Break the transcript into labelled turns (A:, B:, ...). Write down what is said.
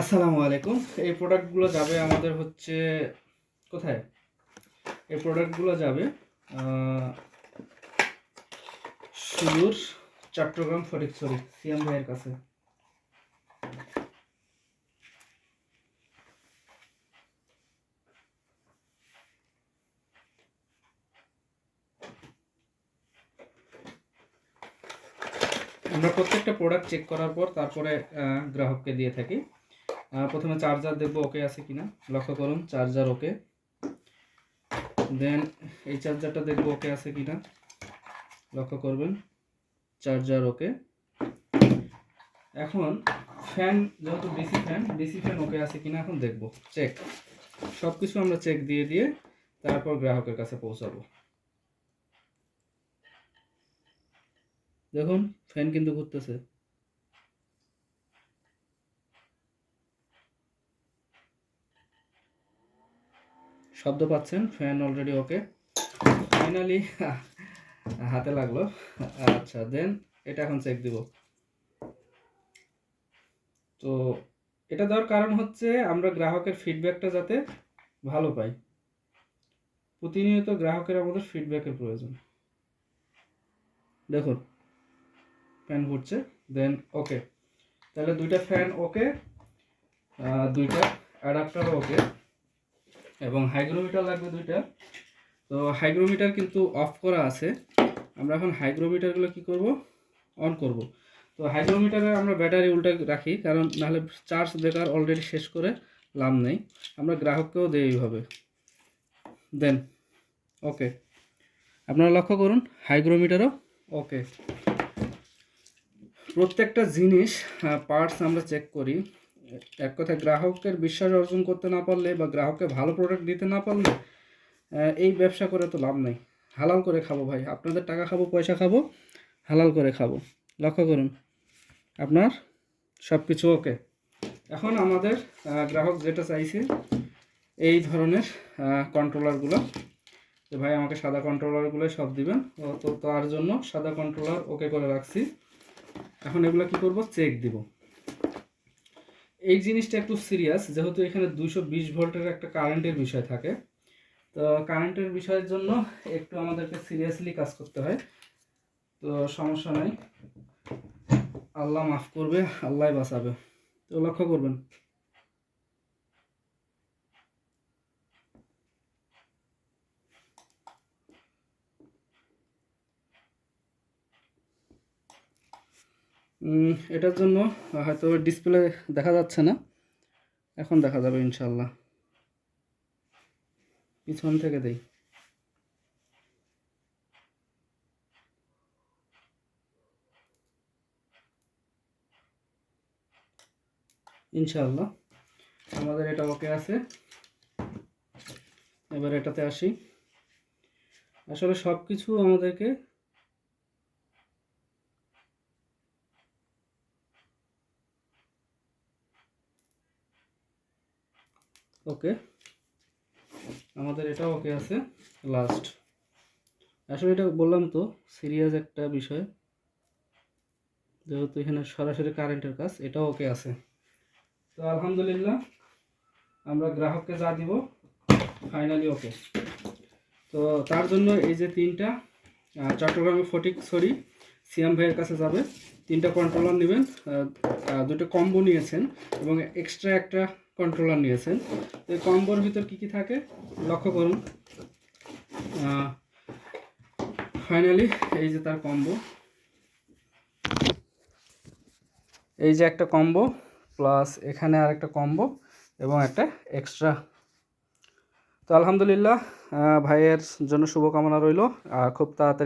A: আসসালামু আলাইকুম। এই প্রোডাক্টগুলো যাবে আমাদের হচ্ছে কোথায়? এই প্রোডাক্টগুলো যাবে সুদূর চট্টগ্রাম ফটিকছড়ি সিএম ভাইয়ের কাছে। আমরা প্রত্যেকটা প্রোডাক্ট চেক করার পর তারপরে গ্রাহককে দিয়ে থাকি। প্রথমে চার্জার দেখব ওকে আছে কিনা। লক্ষ্য করুন চার্জার ওকে দেন এই চার্জারটা দেখব ওকে আছে কিনা। লক্ষ্য করবেন চার্জার ওকে এখন ফ্যান যেহেতু DC fan DC fan okay আছে কিনা এখন দেখব। চেক সব কিছু আমরা চেক দিয়ে দিয়ে তারপর গ্রাহকের কাছে পৌঁছাবো। দেখুন ফ্যান কিন্তু ঘুরতেছে। শব্দ পাচ্ছেন ফ্যান অলরেডি ওকে ফাইনালি হাতে লাগল। আচ্ছা দেন এটা এখন চেক দিব। তো এটা দেওয়ার কারণ হচ্ছে আমরা গ্রাহকের ফিডব্যাকটা যাতে ভালো পাই। প্রতিনিয়ত গ্রাহকের আমাদের ফিডব্যাকের প্রয়োজন। দেখুন ফ্যান ঘুরছে দেন ওকে তাহলে দুইটা ফ্যান ওকে দুইটা অ্যাডাপ্টার ওকে এবং হাইগ্রোমিটার লাগবে দুইটা। তো হাইগ্রোমিটার কিন্তু অফ করা আছে। আমরা এখন হাইগ্রোমিটারগুলো কি করব? অন করব। তো হাইগ্রোমিটারে আমরা ব্যাটারি উল্টে রাখি, কারণ নাহলে চার্জ বেকার অলরেডি শেষ করে লাভ নেই। আমরা গ্রাহককেও দেই এইভাবে। দেন, ওকে। আপনারা লক্ষ্য করুন, হাইগ্রোমিটারও ওকে। প্রত্যেকটা জিনিস পার্টস আমরা চেক করি। এক কথায় গ্রাহকের বিশ্বাস অর্জন করতে না পারলে বা গ্রাহককে ভালো প্রোডাক্ট দিতে না পারলে এই ব্যবসা করে তো লাভ নাই। হালাল করে খাব ভাই। আপনাদের টাকা খাব, পয়সা খাব, হালাল করে খাব। লক্ষ্য করুন, আপনার সব কিছু ওকে এখন আমাদের গ্রাহক যেটা চাইছে, এই ধরনের কন্ট্রোলারগুলো যে ভাই আমাকে সাদা কন্ট্রোলারগুলো সব দিবেন। তো তার জন্য সাদা কন্ট্রোলার ওকে করে রাখছি। এখন এগুলো কি করব? চেক দিব। এই জিনিসটা একটু সিরিয়াস যেহেতু এখানে দুশো বিশ ভোল্টের একটা কারেন্টের বিষয় থাকে। তো কারেন্টের বিষয়ের জন্য একটু আমাদেরকে সিরিয়াসলি কাজ করতে হয়। তো সমস্যা নাই। আল্লাহ মাফ করবে আল্লাহ বাঁচাবে। তো লক্ষ্য করবেন। এটার জন্য হয়তো ডিসপ্লে দেখা যাচ্ছে না। এখন দেখা যাবে ইনশাল্লাহ পিছন থেকে দেই। ইনশাল্লাহ আমাদের এটা ওকে আছে। এবার এটাতে আসি। আসলে সব কিছু আমাদেরকে ওকে। আমাদের এটা ওকে আছে লাস্ট আসলে এটা বললাম তো সিরিয়াস একটা বিষয়। যেহেতু এখানে সরাসরি কারেন্টের কাজ, এটাও ওকে আছে। তো আলহামদুলিল্লাহ, আমরা গ্রাহককে যা দিব ফাইনালি ওকে। তো তার জন্য এই যে তিনটা চট্টগ্রামে ফটিক সরি সিয়াম ভাইয়ের কাছে যাবে। তিনটা কন্ট্রোলার নেবেন দুটো কম্বো নিয়েছেন এবং এক্সট্রা একটা কন্ট্রোলার নিয়েছেন। এই কম্বোর ভিতর কি কি থাকে? লক্ষ্য করুন। ফাইনালি এই যে তার কম্বো। এই যে একটা কম্বো প্লাস এখানে আর একটা কম্বো এবং একটা এক্সট্রা তো আলহামদুলিল্লাহ ভাইয়ের জন্য শুভকামনা রইল খুব তাড়াতাড়ি